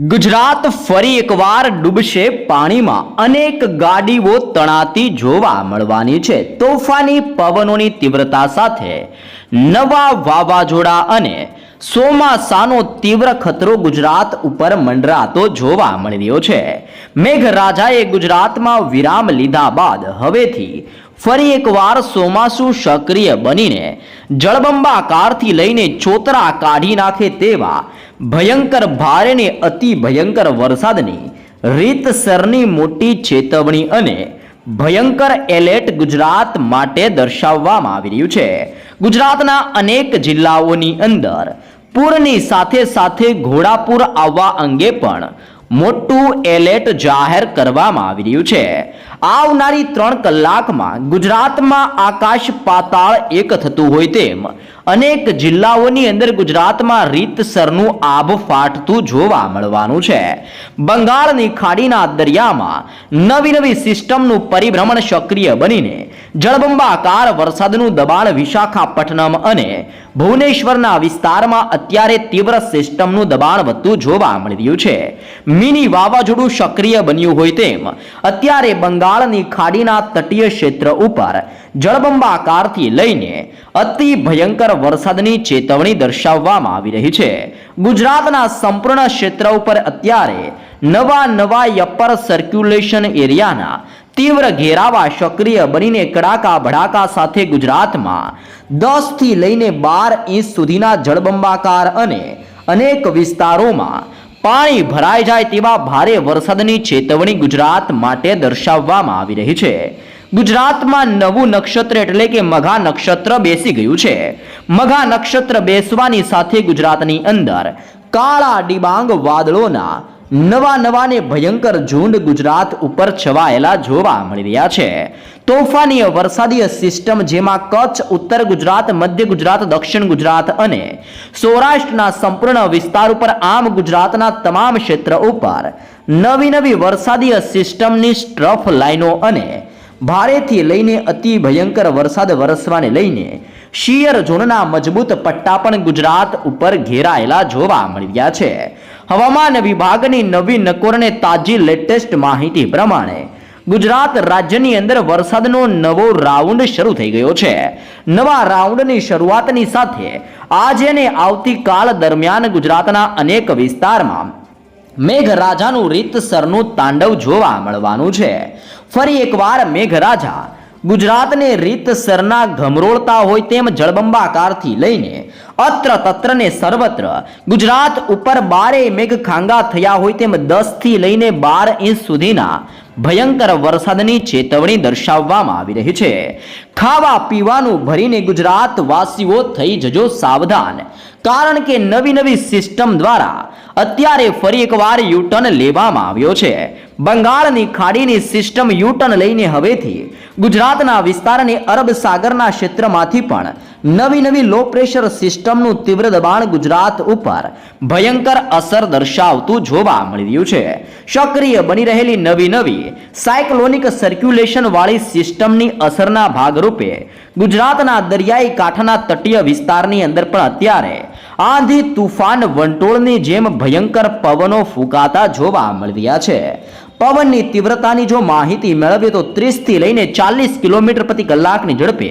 ગુજરાત ફરી એકવાર ડૂબશે પાણીમાં. અનેક ગાડીઓ તણાતી જોવા મળવાની છે. તોફાની પવનોની તીવ્રતા સાથે નવા વાવાઝોડા અને સોમાસાનો તીવ્ર ખતરો ગુજરાત ઉપર મંડરાતો જોવા મળી રહ્યો છે. મેઘરાજાએ ગુજરાતમાં વિરામ લીધા બાદ હવેથી ફરી એકવાર ચોમાસું સક્રિય બનીને જળબંબાકારથી લઈને ચોતરા કાઢી નાખે તેવા ભયંકર ભારે ને અતિ ભયંકર વરસાદની રીતસરની મોટી ચેતવણી અને ભયંકર એલર્ટ ગુજરાત માટે દર્શાવવામાં આવી રહ્યું છે. ગુજરાતના અનેક જિલ્લાઓની અંદર પૂરની સાથે સાથે ઘોડાપૂર આવવા અંગે પણ મોટું એલર્ટ જાહેર કરવામાં આવી રહ્યું છે. આવનારી ત્રણ કલાકમાં ગુજરાતમાં આકાશ પાતાળ એક થતું હોય તેમ અનેક જિલ્લાઓની અંદર ગુજરાતમાં રીતસરનું આબ ફાટતું જોવા મળવાનું છે. બંગાળની ખાડીના દરિયામાં નવી નવી સિસ્ટમનું પરિભ્રમણ સક્રિય બનીને જળબંબાકાર વરસાદનું દબાણ વિશાખાપટ્ટનમ અને ભુવનેશ્વરના વિસ્તારમાં અત્યારે તીવ્ર સિસ્ટમનું દબાણ વધતું જોવા મળી રહ્યું છે. મિની વાવાઝોડું સક્રિય બન્યું હોય તેમ અત્યારે બંગાળની ખાડીના તટીય ક્ષેત્ર ઉપર જળબંબાકારથી લઈને અતિ ભયંકર વરસાદની ચેતવણી દર્શાવવામાં આવી રહી છે. ગુજરાતના સંપૂર્ણ ક્ષેત્ર ઉપર અત્યારે નવા નવા યપર સર્ક્યુલેશન એરિયાના તીવ્ર ઘેરાવા સક્રિય બનીને કડાકા ભડાકા સાથે ગુજરાતમાં દસથી લઈને બાર ઇંચ સુધીના જળબંબાકાર અને અનેક વિસ્તારોમાં પાણી ભરાઈ જાય તેવા ભારે વરસાદની ચેતવણી ગુજરાત માટે દર્શાવવામાં આવી રહી છે. ગુજરાતમાં નવું નક્ષત્ર એટલે કે મઘા નક્ષત્ર બેસી ગયું છે. મઘા નક્ષત્ર બેસવાની સાથે ગુજરાતની અંદર કાળા ડિબાંગ વાદળોના નવા નવા ને ભયંકર ઝુંડ ગુજરાત ઉપર છવાયેલા જોવા મળી રહ્યા છે. તોફાની વરસાદીય સિસ્ટમ જેમાં કચ્છ, ઉત્તર ગુજરાત, મધ્ય ગુજરાત, દક્ષિણ ગુજરાત અને સૌરાષ્ટ્રના સંપૂર્ણ વિસ્તાર ઉપર આમ ગુજરાતના તમામ ક્ષેત્ર ઉપર નવી નવી વરસાદીય સિસ્ટમની સ્ટ્રફ લાઈનો અને ભારેથી લઈને અતિ ભયંકર વરસાદ વરસવાને લઈને શિયર ઝોનના મજબૂત પટ્ટા પણ ગુજરાત ઉપર ઘેરાયેલા જોવા મળી રહ્યા છે. હવામાન વિભાગની નવી નકોરને તાજી લેટેસ્ટ માહિતી પ્રમાણે ગુજરાત રાજ્યની અંદર વરસાદનો નવો રાઉન્ડ શરૂ થઈ ગયો છે. નવા રાઉન્ડની શરૂઆતની સાથે આજે અને આવતીકાલ દરમિયાન ગુજરાતના અનેક વિસ્તારમાં મેઘરાજાનું રીતસરનું તાંડવ જોવા મળવાનું છે. ફરી એકવાર મેઘરાજા ગુજરાતને રીતસરના ગમરોળતા હોય તેમ જળબંબાકારથી લઈને અત્ર તત્રને સર્વત્ર ગુજરાત ઉપર બારે મેઘ ખાંગા થયા હોય તેમ દસથી લઈને બાર ઇંચ સુધીના ભયંકર વરસાદની ચેતવણી દર્શાવવામાં આવી રહી છે. ખાવા પીવાનું ભરીને ગુજરાત વાસીઓ થઈ જજો સાવધાન. કારણ કે નવી નવી સિસ્ટમ દ્વારા અત્યારે ફરી એકવાર યુટર્ન લેવામાં આવ્યો છે. બંગાળની ખાડીની સિસ્ટમ યુટર્ન લઈને હવેથી ગુજરાતના વિસ્તારને અરબ સાગરના ક્ષેત્રમાંથી પણ નવી નવી લો પ્રેશર સિસ્ટમનું તીવ્ર દબાણ ગુજરાત ઉપર ભયંકર અસર દર્શાવતું જોવા મળી રહ્યું છે. સક્રિય બની રહેલી નવી નવી સાયક્લોનિક સર્ક્યુલેશન વાળી સિસ્ટમની અસરના ભાગરૂપે ગુજરાતના દરિયાઈ કાંઠાના તટીય વિસ્તારની અંદર પણ અત્યારે આંધી તુફાન વંટોળની જેમ ભયંકર પવનો ફૂંકાતા જોવા મળી રહ્યા છે. પવનની તીવ્રતાની જો માહિતી મેળવીએ તો ત્રીસથી લઈને ચાલીસ કિલોમીટર પ્રતિ કલાકની ઝડપે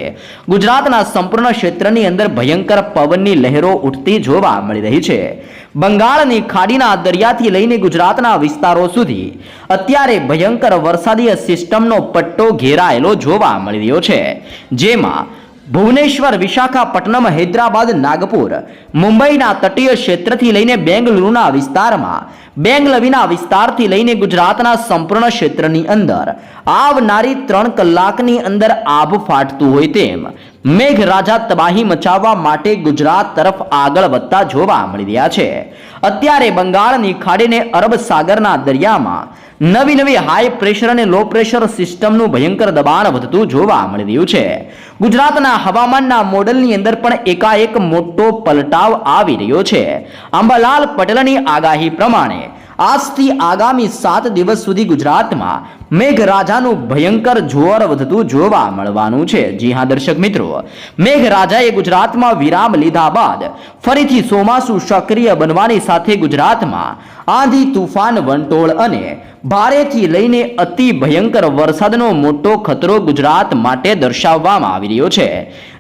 ગુજરાતના સંપૂર્ણ ક્ષેત્રની અંદર ભયંકર પવનની લહેરો ઉઠતી જોવા મળી રહી છે. બંગાળની ખાડીના દરિયાથી લઈને ગુજરાતના વિસ્તારો સુધી અત્યારે ભયંકર વરસાદીય સિસ્ટમનો પટ્ટો ઘેરાયેલો જોવા મળી રહ્યો છે. જેમાં ભુવનેશ્વર, વિશાખાપટ્ટનમ, હૈદરાબાદ, નાગપુર. મુંબઈના તટીય ક્ષેત્રથી લઈને બેંગલુરુના વિસ્તારમાં. બેંગલવીના વિસ્તારથી લઈને ગુજરાતના સંપૂર્ણ ક્ષેત્રની અંદર. આવનારી ત્રણ કલાકની અંદર આભ ફાટતું હોય તેમ. મેઘરાજા તબાહી મચાવવા માટે ગુજરાત તરફ આગળ વધતા જોવા મળી રહ્યા છે. અત્યારે બંગાળની ખાડીને અરબ સાગરના દરિયામાં નવી નવી હાઈ પ્રેશર અને લો પ્રેશર સિસ્ટમનું ભયંકર દબાણ વધતું જોવા મળી રહ્યું છે. ગુજરાતના હવામાનના મોડલની અંદર પણ એકાએક મોટો પલટાવ આવી રહ્યો છે. અંબાલાલ પટેલની આગાહી પ્રમાણે આજથી આગામી સાત દિવસ સુધી ગુજરાતમાં મેઘરાજાનું ભયંકર જોર વધતું જોવા મળવાનું છે. જી હા, દર્શક મિત્રો. મેઘરાજાએ ગુજરાતમાં વિરામ લીધા બાદ ફરીથી ચોમાસુ સક્રિય બનવાની સાથે ગુજરાતમાં આંધી તુફાન, વંટોળ અને ભારેથી લઈને અતિ ભયંકર વરસાદનો મોટો ખતરો ગુજરાત માટે દર્શાવવામાં આવી રહ્યો છે.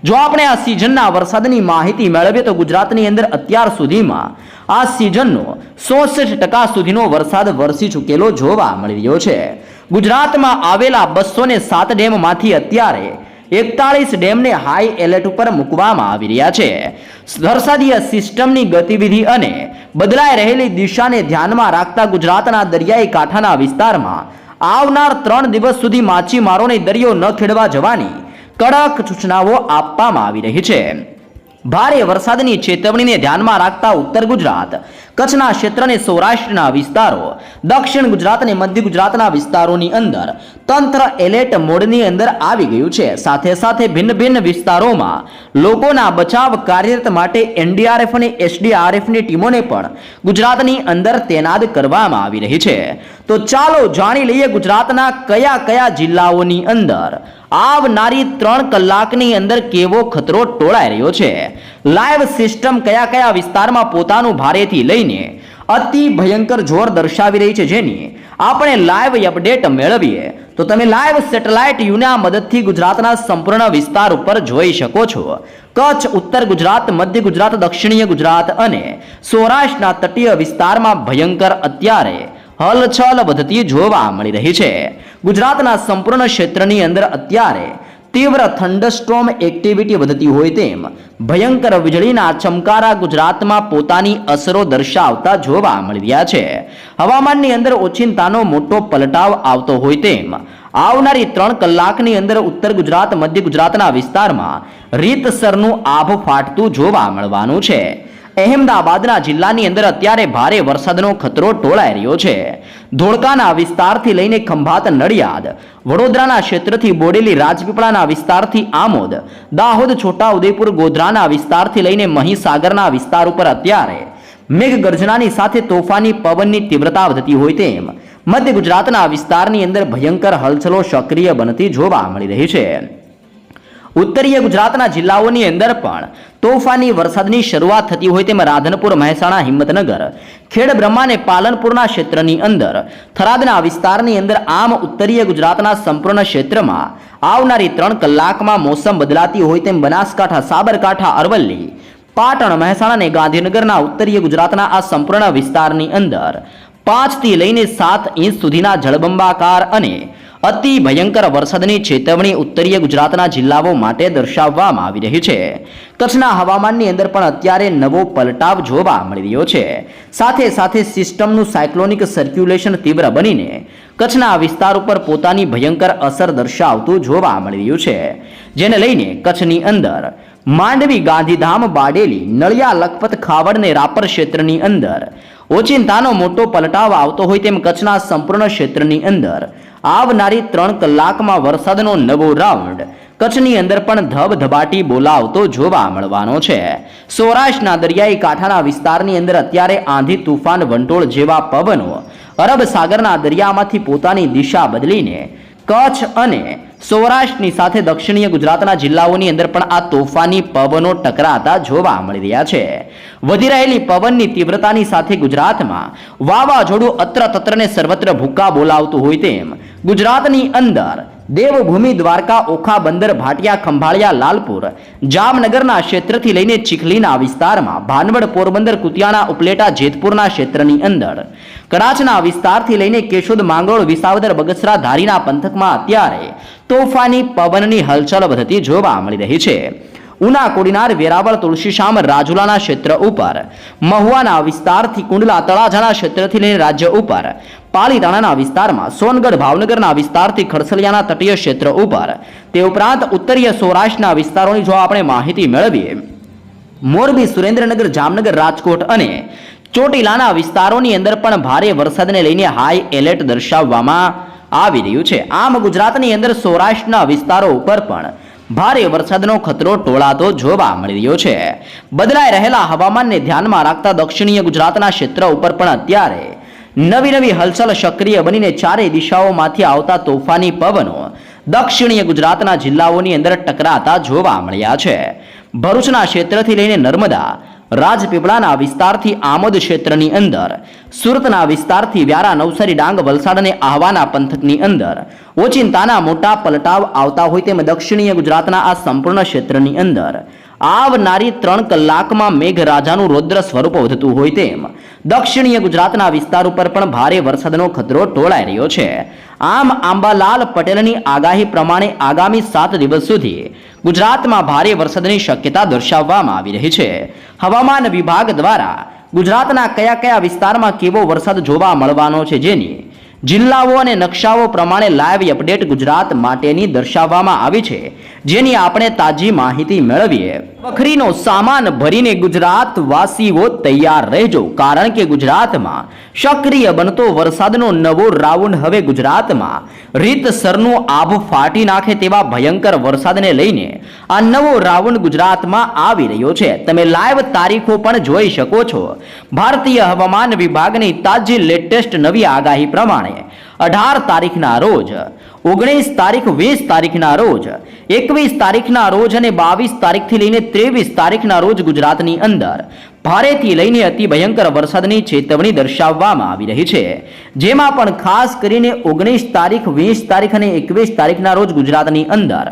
જો આપણે આ સિઝનના વરસાદની માહિતી મેળવીએ તો ગુજરાતની અંદર અત્યાર સુધીમાં આ સિઝનનો સોસઠ ટકા સુધીનો વરસાદ વરસી ચૂકેલો જોવા મળી રહ્યો છે. ગુજરાતમાં આવેલા બસો ને સાત ડેમમાંથી અત્યારે એકતાળીસ ડેમને હાઈ એલર્ટ ઉપર મૂકવામાં આવી રહ્યા છે. વરસાદીય સિસ્ટમની ગતિવિધિ અને બદલાઈ રહેલી દિશાને ધ્યાનમાં રાખતા ગુજરાતના દરિયાઈ કાંઠાના વિસ્તારમાં આવનાર ત્રણ દિવસ સુધી માછીમારોને દરિયો ન ખેડવા જવાની કડક સૂચનાઓ આપવામાં આવી રહી છે. ભારે વરસાદની ચેતવણીને ધ્યાનમાં રાખતા ઉત્તર ગુજરાત કચ્છના ક્ષેત્ર અને સૌરાષ્ટ્રના વિસ્તારો, દક્ષિણ ગુજરાત અને મધ્ય ગુજરાતના વિસ્તારોની અંદર તંત્ર એલર્ટ મોડની અંદર આવી ગયું છે. સાથે સાથે ભિન્ન ભિન્ન વિસ્તારોમાં લોકોના બચાવ કાર્યરત માટે એનડીઆરએફ અને એસડીઆરએફની ટીમોને પણ ગુજરાતની અંદર તૈનાત કરવામાં આવી રહી છે. તો ચાલો જાણી લઈએ ગુજરાતના કયા કયા જિલ્લાઓની અંદર આવનારી ત્રણ કલાકની અંદર કેવો ખતરો ટોળાઈ રહ્યો છે. લાઈવ સિસ્ટમ કયા કયા વિસ્તારમાં પોતાનું ભારેથી લઈને અતિ ભયંકર જોર દર્શાવી રહી છે જેની આપણે લાઈવ અપડેટ મેળવીએ. તો તમે લાઈવ સેટેલાઇટ યુના મદદથી ગુજરાતના સંપૂર્ણ વિસ્તાર ઉપર જોઈ શકો છો. કચ્છ, ઉત્તર ગુજરાત, મધ્ય ગુજરાત, દક્ષિણીય ગુજરાત અને સૌરાષ્ટ્રના તટીય વિસ્તારમાં ભયંકર અત્યારે હલચલ વધતી જોવા મળી રહી છે. ગુજરાતના સંપૂર્ણ ક્ષેત્રની અંદર અત્યારે તીવ્ર થંડરસ્ટોમ એક્ટિવિટી વધતી હોય તેમ ભયંકર વીજળીના ચમકારા ગુજરાતમાં પોતાની અસરો દર્શાવતા જોવા મળ્યા છે. હવામાનની અંદર ઓચિંતાનો મોટો પલટાવ આવતો હોય તેમ આવનારી ત્રણ કલાકની અંદર ઉત્તર ગુજરાત, મધ્ય ગુજરાતના વિસ્તારમાં રીતસરનું આભ ફાટતું જોવા મળવાનું છે. અહેમદાબાદના જિલ્લાની અંદર અત્યારે ભારે વરસાદનો ખતરો ટોળાઈ રહ્યો છે. ધોળકાના વિસ્તારથી લઈને ખંભાત નડિયાદ, વડોદરાના ક્ષેત્રથી બોડેલી રાજપીપળાના વિસ્તારથી આમોદ, દાહોદ છોટા ઉદેપુર ગોધરાના વિસ્તારથી લઈને મહીસાગરના વિસ્તાર ઉપર અત્યારે મેઘગર્જનાની સાથે તોફાની પવનની તીવ્રતા વધતી હોય તેમ મધ્ય ગુજરાતના વિસ્તારની અંદર ભયંકર હલચલો સક્રિય બનતી જોવા મળી રહી છે. ઉત્તરીય ગુજરાતના જિલ્લાઓની અંદર પણ તોફાની વરસાદની શરૂઆત થતી હોય તેમ રાધનપુર, મહેસાણા, હિંમતનગર. ખેડ બ્રહ્મા પાલનપુરના ક્ષેત્રની અંદર, થરાદના વિસ્તારની અંદર આમ ઉત્તરીય ગુજરાતના સંપૂર્ણ ક્ષેત્રમાં આવનારી ત્રણ કલાકમાં મોસમ બદલાતી હોય તેમ બનાસકાંઠા, સાબરકાંઠા, અરવલ્લી, પાટણ, મહેસાણા અને ગાંધીનગરના ઉત્તરીય ગુજરાતના આ સંપૂર્ણ વિસ્તારની અંદર પાંચથી લઈને સાત ઇંચ સુધીના જળબંબાકાર અને અતિ ભયંકર વરસાદની ચેતવણી ઉત્તરીય ગુજરાતના જિલ્લાઓ માટે દર્શાવવામાં આવી રહી છે. કચ્છના હવામાનની અંદર પણ અત્યારે નવો પલટાવ જોવા મળી રહ્યો છે. સાથે સાથે સિસ્ટમનું સાયક્લોનિક સર્ક્યુલેશન તીવ્ર બનીને કચ્છના વિસ્તાર ઉપર પોતાની ભયંકર અસર દર્શાવતું જોવા મળી રહ્યું છે. જેને લઈને કચ્છની અંદર માંડવી, ગાંધીધામ, બાડેલી, નળિયા, લખપત, ખાવડ ને રાપર ક્ષેત્રની અંદર ઓચિંતાનો મોટો પલટાવ આવતો હોય તેમ કચ્છના સંપૂર્ણ ક્ષેત્રની અંદર આવનારી ત્રણ કલાકમાં વરસાદનો નવો રાઉન્ડ. કચ્છની અંદર પણ ધબધબાટી બોલાવતો જોવા મળવાનો છે. સૌરાષ્ટ્રના દરિયાઈ કાંઠાના વિસ્તારની અંદર અત્યારે આંધી તુફાન વંટોળ જેવા પવનો અરબ સાગરના દરિયામાંથી પોતાની દિશા બદલીને કચ્છ અને સૌરાષ્ટ્રની સાથે દક્ષિણીય ગુજરાતના જિલ્લાઓની અંદર પણ આ તોફાની પવનો ટકરાતા જોવા મળી રહ્યા છે. વધી રહેલી પવનની તીવ્રતાની સાથે ગુજરાતમાં વાવાઝોડું અત્ર તત્રને સર્વત્ર ભૂકા બોલાવતું હોય તેમ ગુજરાતની અંદર દેવભૂમિ દ્વારકા, ઓખા બંદર, ભાટિયા, ખંભાળિયા, લાલપુર, જામનગરના ક્ષેત્રથી લઈને ચીખલીના વિસ્તારમાં, ભાનવડ, પોરબંદર, કુતિયાણા, ઉપલેટા, જેતપુરના ક્ષેત્રની અંદર. કરાચના વિસ્તારથી લઈને કેશોદ, માંગરોળ, વિસાવદર, બગસરા, ધારીના પંથકમાં અત્યારે તોફાની પવનની હલચલ વધતી જોવા મળી રહી છે. ઉના કોડીનાર, વેરાવળ તુલસીશામ રાજુલાના ક્ષેત્ર ઉપર, મહુવાના વિસ્તારથી કુંડલા, તળાજાના ક્ષેત્રથી લઈને રાજ્ય ઉપર પાલીતાણાના વિસ્તારમાં સોનગઢ ભાવનગરના વિસ્તારથી ખડસલિયાના તટીય ક્ષેત્ર ઉપર. તે ઉપરાંત ઉત્તરીય સૌરાષ્ટ્રના વિસ્તારોની જો આપણે માહિતી મેળવીએ, મોરબી, સુરેન્દ્રનગર, જામનગર, રાજકોટ અને ચોટીલાના વિસ્તારોની અંદર પણ ભારે વરસાદને લઈને હાઈ એલર્ટ દર્શાવવામાં આવી રહ્યું છે. આમ ગુજરાતની અંદર સૌરાષ્ટ્રના વિસ્તારો ઉપર પણ ભારે વરસાદનો ખતરો ટોળાતો જોવા મળી રહ્યો છે. બદલાઈ રહેલા હવામાનને ધ્યાનમાં રાખતા દક્ષિણીય ગુજરાતના ક્ષેત્ર ઉપર પણ અત્યારે નવી નવી હલચલ સક્રિય બનીને ચારેય દિશાઓમાંથી આવતા તોફાની પવનો દક્ષિણીય ગુજરાતના જિલ્લાઓની અંદર ટકરાતા જોવા મળ્યા છે. ભરૂચના ક્ષેત્રથી લઈને નર્મદા, રાજપીપળાના વિસ્તારથી આમોદ ક્ષેત્રની અંદર, સુરતના વિસ્તારથી વ્યારા, નવસારી, ડાંગ, વલસાડ અને આહવાના પંથકની અંદર, ઓચિંતાના મોટા પલટાવ આવતા હોય તેમ દક્ષિણીય ગુજરાતના આ સંપૂર્ણ ક્ષેત્રની અંદર. આવનારી ત્રણ કલાકમાં મેઘરાજાનું રૌદ્ર સ્વરૂપ વધતું હોય તેમ. દક્ષિણીય ગુજરાતના વિસ્તાર ઉપર પણ ભારે વરસાદનો ખતરો ટોળાઈ રહ્યો છે. આમ આંબાલાલ પટેલની આગાહી પ્રમાણે આગામી સાત દિવસ સુધી ગુજરાતમાં ભારે વરસાદની શક્યતા દર્શાવવામાં આવી રહી છે. હવામાન વિભાગ દ્વારા ગુજરાતના કયા કયા વિસ્તારમાં કેવો વરસાદ જોવા મળવાનો છે જેની જિલ્લાઓ અને નકશાઓ પ્રમાણે લાઈવ અપડેટ ગુજરાત માટેની દર્શાવવામાં આવી છે. જેની આપણે તાજી માહિતી મેળવીએ. વખરીનો સામાન ભરીને ગુજરાત વાસીઓ તૈયાર રહેજો. કારણ કે ગુજરાતમાં સક્રિય બનતો વરસાદનો નવો રાઉન્ડ હવે ગુજરાતમાં. રીતસરનું આભ ફાટી નાખે તેવા ભયંકર વરસાદને લઈને આ નવો રાઉન્ડ ગુજરાતમાં આવી રહ્યો છે. તમે લાઈવ તારીખો પણ જોઈ શકો છો. ભારતીય હવામાન વિભાગની તાજી લેટેસ્ટ નવી આગાહી પ્રમાણે અઢાર તારીખના રોજ ઓગણીસ તારીખ, વીસ તારીખના રોજ, એકવીસ તારીખના રોજ અને બાવીસ તારીખથી લઈને ત્રેવીસ તારીખના રોજ ગુજરાતની અંદર ભારેથી લઈને અતિ ભયંકર વરસાદની ચેતવણી દર્શાવવામાં આવી રહી છે. જેમાં પણ ખાસ કરીને ઓગણીસ તારીખ, વીસ તારીખ અને એકવીસ તારીખના રોજ ગુજરાતની અંદર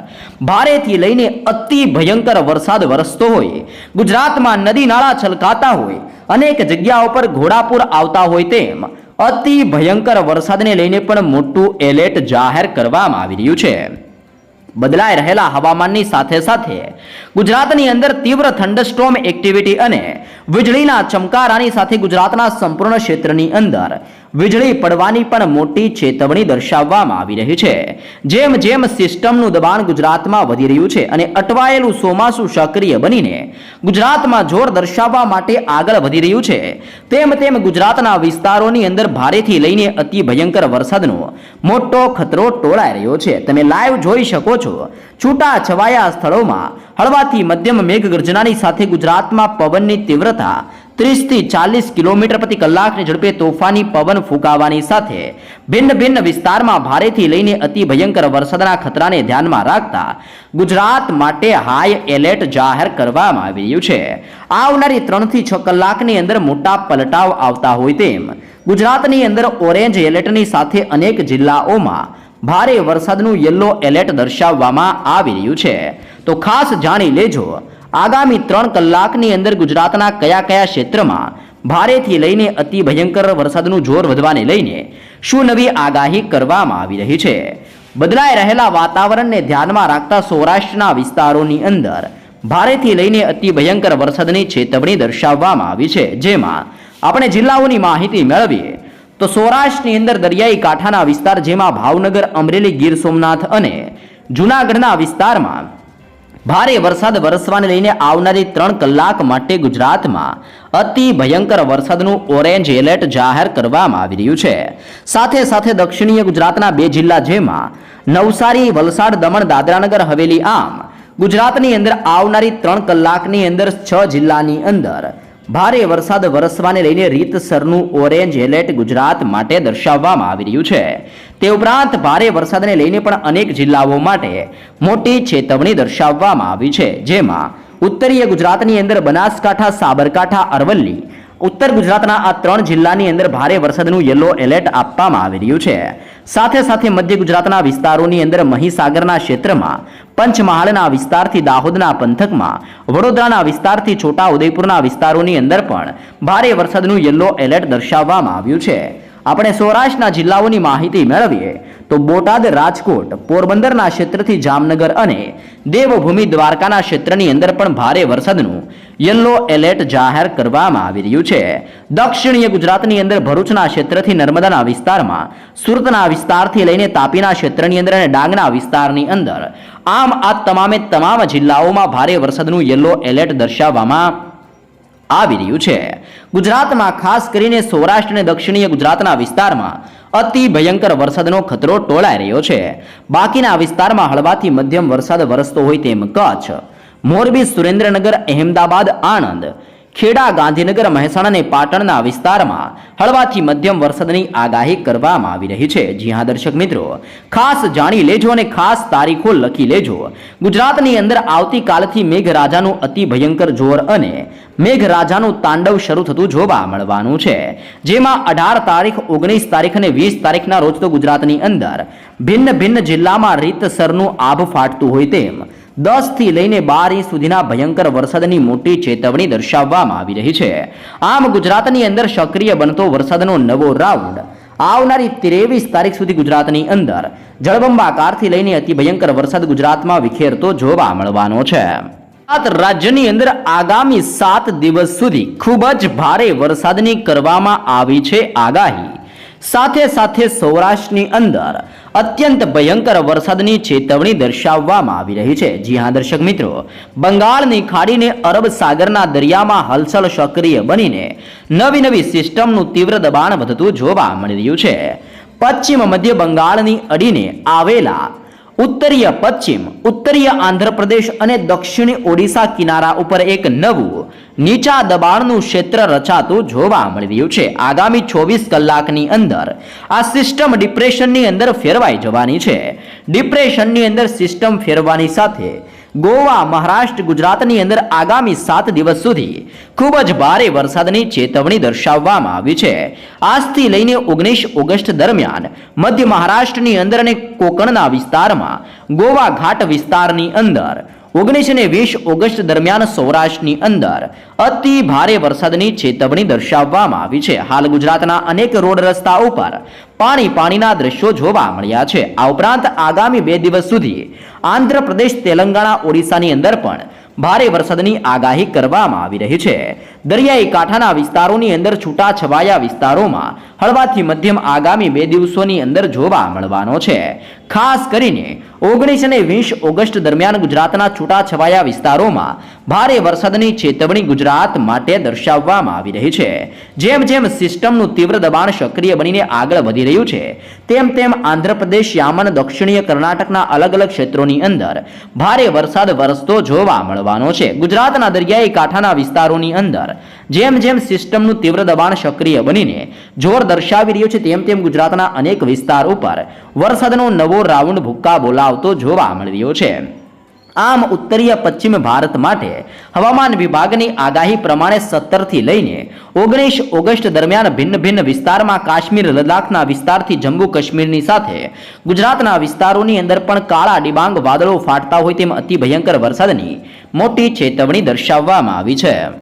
ભારેથી લઈને અતિ ભયંકર વરસાદ વરસતો હોય, ગુજરાતમાં નદી નાળા છલકાતા હોય, અનેક જગ્યાઓ પર ઘોડાપુર આવતા હોય તેમ અતિ ભયંકર વરસાદને લઈને પણ મોટું એલર્ટ જાહેર કરવામાં આવી રહ્યું છે. બદલાઈ રહેલા હવામાનની સાથે સાથે ગુજરાતની અંદર તીવ્ર થંડરસ્ટોમ એક્ટિવિટી અને વીજળીના ચમકારાની સાથે ગુજરાતના સંપૂર્ણ ક્ષેત્રની અંદર વીજળી પડવાની પણ મોટી ચેતવણી દર્શાવવામાં આવી રહી છે. જેમ જેમ સિસ્ટમનું દબાણ ગુજરાતમાં વધી રહ્યું છે અને અટવાયેલું ચોમાસું સક્રિય બનીને ગુજરાતમાં જોર દર્શાવવા માટે આગળ વધી રહ્યું છે, તેમ તેમ ગુજરાતના વિસ્તારોની અંદર ભારેથી લઈને અતિ ભયંકર વરસાદનો મોટો ખતરો ટોળાઈ રહ્યો છે. તમે લાઈવ જોઈ શકો છો છૂટા છવાયા સ્થળોમાં હળવાથી મધ્યમ મેઘગર્જનાની સાથે ગુજરાતમાં પવનની તીવ્રતા ત્રીસથી ચાલીસ કિલોમીટર પ્રતિ કલાકની ઝડપે તોફાની પવન ફૂંકાવાની સાથે ભિન્ન ભિન્ન વિસ્તારમાં ભારેથી લઈને અતિ ભયંકર વરસાદના ખતરાને ધ્યાનમાં રાખતા ગુજરાત માટે હાઈ એલર્ટ જાહેર કરવામાં આવી રહ્યું છે. આવનારી ત્રણથી છ કલાકની અંદર મોટા પલટાવ આવતા હોય તેમ ગુજરાતની અંદર ઓરેન્જ એલર્ટની સાથે અનેક જિલ્લાઓમાં ભારે વરસાદનું યલો એલર્ટ દર્શાવવામાં આવી રહ્યું છે. તો ખાસ જાણી લેજો આગામી ત્રણ કલાકની અંદર ગુજરાતના કયા કયા ક્ષેત્રમાં ભારેથી લઈને અતિ ભયંકર વરસાદનું જોર વધવાને લઈને શું નવી આગાહી કરવામાં આવી રહી છે? બદલાઈ રહેલા વાતાવરણને ધ્યાનમાં રાખતા સૌરાષ્ટ્રના વિસ્તારોની અંદર ભારેથી લઈને અતિ ભયંકર વરસાદની ચેતવણી દર્શાવવામાં આવી છે. જેમાં આપણે જિલ્લાઓની માહિતી મેળવીએ તો સૌરાષ્ટ્રની અંદર દરિયાઈ કાંઠાના વિસ્તાર જેમાં ભાવનગર, અમરેલી, ગીર સોમનાથ અને જૂનાગઢના વિસ્તારમાં ભારે વરસાદ વરસવાને લઈને આવનારી ત્રણ કલાક માટે ગુજરાતમાં અતિ ભયંકર વરસાદનું ઓરેન્જ એલર્ટ જાહેર કરવામાં આવી રહ્યું છે. સાથે સાથે દક્ષિણીય ગુજરાતના બે જિલ્લા જેમાં નવસારી, વલસાડ, દમણ, દાદરાનગર, હવેલી આમ ગુજરાતની અંદર આવનારી ત્રણ કલાકની અંદર છ જિલ્લાની અંદર ભારે વરસાદ વરસવાને લઈને રીતસરનું ઓરેન્જ એલર્ટ ગુજરાત માટે દર્શાવવામાં આવી રહ્યું છે. તે ઉપરાંત ભારે વરસાદને લઈને પણ અનેક જિલ્લાઓ માટે મોટી ચેતવણી દર્શાવવામાં આવી છે. જેમાં ઉત્તરીય ગુજરાતની અંદર બનાસકાંઠા, સાબરકાંઠા, અરવલ્લી, ઉત્તર ગુજરાતના આ ત્રણ જિલ્લાની અંદર ભારે વરસાદનું યલો એલર્ટ આપવામાં આવી રહ્યું છે. સાથે સાથે મધ્ય ગુજરાતના વિસ્તારોની અંદર મહીસાગરના ક્ષેત્રમાં, પંચમહાલના વિસ્તારથી દાહોદના પંથકમાં, વડોદરાના વિસ્તારથી છોટા ઉદયપુરના વિસ્તારોની અંદર પણ ભારે વરસાદનું યલો એલર્ટ દર્શાવવામાં આવ્યું છે. આપણે સૌરાષ્ટ્રના જિલ્લાઓની માહિતી મેળવીએ તો બોટાદ, રાજકોટ, પોરબંદરના ક્ષેત્રથી જામનગર અને દેવભૂમિ દ્વારકાના ક્ષેત્રની અંદર પણ ભારે વરસાદનું યલો એલર્ટ જાહેર કરવામાં આવી રહ્યું છે. દક્ષિણીય ગુજરાતની અંદર ભરૂચના ક્ષેત્રથી નર્મદાના વિસ્તારમાં, સુરતના વિસ્તારથી લઈને તાપીના ક્ષેત્રની અંદર અને ડાંગના વિસ્તારની અંદર, આમ આ તમામે તમામ જિલ્લાઓમાં ભારે વરસાદનું યલો એલર્ટ દર્શાવવામાં આવી રહ્યું છે. ગુજરાતમાં ખાસ કરીને સૌરાષ્ટ્ર અને દક્ષિણીય ગુજરાતના વિસ્તારમાં અતિ ભયંકર વરસાદનો ખતરો ટોળાઈ રહ્યો છે. બાકીના વિસ્તારમાં હળવાથી મધ્યમ વરસાદ વરસતો હોય તેમ કચ્છ, મોરબી, સુરેન્દ્રનગર, અહેમદાબાદ, આણંદ ખેડા ગાંધીનગર મહેસાણા અને પાટણના વિસ્તારમાં હળવાથી મધ્યમ વરસાદની આગાહી કરવામાં આવી રહી છે. જી હા, દર્શક મિત્રો, ખાસ જાણી લેજો અને ખાસ તારીખો લખી લેજો. ગુજરાતની અંદર આવતીકાલથી મેઘરાજાનું અતિ ભયંકર જોર અને મેઘરાજાનું તાંડવ શરૂ થતું જોવા મળવાનું છે. જેમાં અઢાર તારીખ, ઓગણીસ તારીખ અને વીસ તારીખના રોજ તો ગુજરાતની અંદર ભિન્ન ભિન્ન જિલ્લામાં રીતસરનું આભ ફાટતું હોય તેમ દસથી લઈને બાર ઇંચ સુધીના ભયંકર વરસાદની મોટી ચેતવણી દર્શાવવામાં આવી રહી છે. આમ ગુજરાતની અંદર સક્રિય બનતો વરસાદનો નવો રાઉન્ડ. આવનારી ત્રેવીસ તારીખ સુધી ગુજરાતની અંદર જળબંબાકારથી લઈને અતિ ભયંકર વરસાદ ગુજરાતમાં વિખેરતો જોવા મળવાનો છે. ગુજરાત રાજ્યની અંદર આગામી સાત દિવસ સુધી ખૂબ જ ભારે વરસાદની કરવામાં આવી છે આગાહી. સાથે સાથે સૌરાષ્ટ્રની અંદર અત્યંત ભયંકર વરસાદની ચેતવણી દર્શાવવામાં આવી રહી છે. જી હા, દર્શક મિત્રો, બંગાળની ખાડીને અરબ સાગરના દરિયામાં હલચલ સક્રિય બનીને નવી નવી સિસ્ટમનું તીવ્ર દબાણ વધતું જોવા મળી રહ્યું છે. પશ્ચિમ મધ્ય બંગાળની અડીને આવેલા ઉત્તરીય પશ્ચિમ, ઉત્તરીય આંધ્રપ્રદેશ અને દક્ષિણ ઓડિશા કિનારા ઉપર એક નવું, નીચા દબાણનું ક્ષેત્ર રચાતું જોવા મળી રહ્યું છે. આગામી ચોવીસ કલાકની અંદર આ સિસ્ટમ ડિપ્રેશનની અંદર ફેરવાઈ જવાની છે. ડિપ્રેશનની અંદર સિસ્ટમ ફેરવાની સાથે ગોવા, મહારાષ્ટ્ર, ગુજરાતની અંદર આગામી સાત દિવસ સુધી ખૂબ જ ભારે વરસાદની ચેતવણી દર્શાવવામાં આવી છે. આજથી લઈને ઓગણીસ ઓગસ્ટ દરમિયાન મધ્ય મહારાષ્ટ્રની અંદર અને કોકણના વિસ્તારમાં ગોવા ઘાટ વિસ્તારની અંદર ઓગણીસ અને વીસ ઓગસ્ટ દરમિયાન સૌરાષ્ટ્રની અંદર અતિ ભારે વરસાદની ચેતવણી દર્શાવવામાં આવી છે. હાલ ગુજરાતના અનેક રોડ રસ્તા ઉપર પાણી પાણીના દ્રશ્યો જોવા મળ્યા છે. આ ઉપરાંત આગામી બે દિવસ સુધી આંધ્રપ્રદેશ, તેલંગાણા, ઓડિશાની અંદર પણ ભારે વરસાદની આગાહી કરવામાં આવી રહી છે. દરિયાઈ કાંઠાના વિસ્તારોની અંદર છૂટા છવાયા વિસ્તારોમાં હળવાથી મધ્યમ આગામી બે દિવસોની અંદર જોવા મળવાનો છે. ખાસ કરીને ઓગણીસ અને વીસ ઓગસ્ટ દરમિયાન ગુજરાતના છૂટા છવાયા વિસ્તારોમાં ભારે વરસાદની ચેતવણી ગુજરાત માટે દર્શાવવામાં આવી રહી છે. જેમ જેમ સિસ્ટમનું તીવ્ર દબાણ સક્રિય બનીને આગળ વધી રહ્યું છે, તેમ તેમ આંધ્રપ્રદેશ, યામન, દક્ષિણીય કર્ણાટકના અલગ અલગ ક્ષેત્રોની અંદર ભારે વરસાદ વરસતો જોવા મળવાનો છે. ગુજરાતના દરિયાઈ કાંઠાના વિસ્તારોની અંદર જેમ જેમ સિસ્ટમનું તીવ્ર દબાણ સક્રિય બનીને જોર દર્શાવી રહ્યું છે, તેમ તેમ ગુજરાતના અનેક વિસ્તાર ઉપર વરસાદનો નવો રાઉન્ડ ભૂક્કા બોલાવતો જોવા મળી રહ્યો છે. આમ ઉત્તરીય પશ્ચિમ ભારત માટે હવામાન વિભાગની આગાહી પ્રમાણે સત્તરથી લઈને ઓગણીસ ઓગસ્ટ દરમિયાન ભિન્ન ભિન્ન વિસ્તારમાં કાશ્મીર, લદ્દાખના વિસ્તારથી જમ્મુ કાશ્મીરની સાથે ગુજરાતના વિસ્તારોની અંદર પણ કાળા ડિબાંગ વાદળો ફાટતા હોય તેમ અતિ ભયંકર વરસાદની મોટી ચેતવણી દર્શાવવામાં આવી છે.